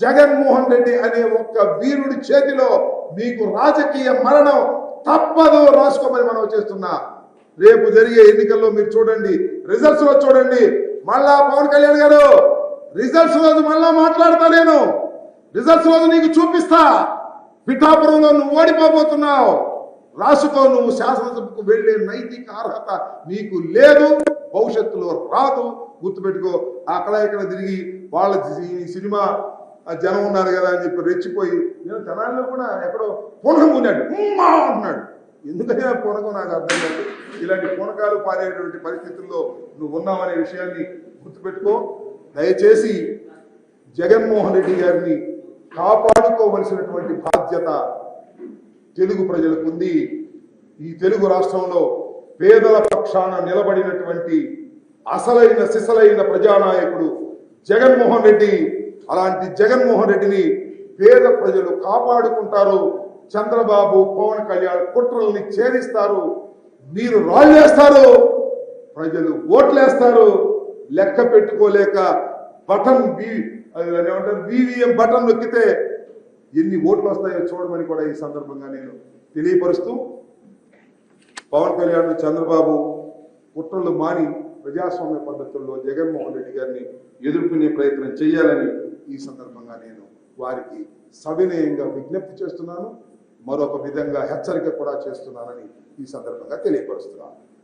జగన్మోహన్ రెడ్డి అనే ఒక్క వీరుడి చేతిలో మీకు రాజకీయ మరణం తప్పదు రాసుకోమని మనం చేస్తున్నా. రేపు జరిగే ఎన్నికల్లో మీరు చూడండి. రిజల్ట్స్లో చూడండి. మళ్ళా పవన్ కళ్యాణ్ గారు రిజల్ట్స్ రోజు మళ్ళా మాట్లాడతా నేను. రిజల్ట్స్ రోజు నీకు చూపిస్తా. పిఠాపురంలో నువ్వు ఓడిపోబోతున్నావు. రాసుకో నువ్వు శాసనసభకు వెళ్ళే నైతిక అర్హత నీకు లేదు. భవిష్యత్తులో రాదు. గుర్తుపెట్టుకో. అక్కడ ఇక్కడ తిరిగి వాళ్ళ ఈ సినిమా ఆ జనం ఉన్నారు కదా అని చెప్పి రెచ్చిపోయి నేను జనాల్లో కూడా ఎక్కడో పూనకం ఉన్నాడు ఉమ్మా అంటున్నాడు. ఎందుకంటే పూనకం? నాకు అర్థం కాదు. ఇలాంటి పూనకాలు పారేటువంటి పరిస్థితుల్లో నువ్వు ఉన్నావనే విషయాన్ని గుర్తుపెట్టుకో. దయచేసి జగన్మోహన్ రెడ్డి గారిని కాపాడుకోవలసినటువంటి బాధ్యత తెలుగు ప్రజలకు ఉంది. ఈ తెలుగు రాష్ట్రంలో పేదల పక్షాన నిలబడినటువంటి అసలైన సిసలైన ప్రజానాయకుడు జగన్మోహన్ రెడ్డి అలాంటి జగన్మోహన్ రెడ్డిని పేద ప్రజలు కాపాడుకుంటారు. చంద్రబాబు పవన్ కళ్యాణ్ కుట్రల్ని ఛేదిస్తారు. మీరు రాళ్ళేస్తారు. ప్రజలు ఓట్లేస్తారు. లెక్క పెట్టుకోలేక బటన్ బి ఏమంటారు? వివిఎం బటన్ నొక్కితే ఎన్ని ఓట్లు వస్తాయో చూడమని కూడా ఈ సందర్భంగా నేను తెలియపరుస్తూ పవన్ కళ్యాణ్ చంద్రబాబు కుట్రలు మాని ప్రజాస్వామ్య పద్ధతుల్లో జగన్మోహన్ రెడ్డి గారిని ఎదుర్కొనే ప్రయత్నం చేయాలని ఈ సందర్భంగా నేను వారికి సవినయంగా విజ్ఞప్తి చేస్తున్నాను. మరొక విధంగా హెచ్చరిక కూడా చేస్తున్నానని ఈ సందర్భంగా తెలియపరుస్తున్నాను.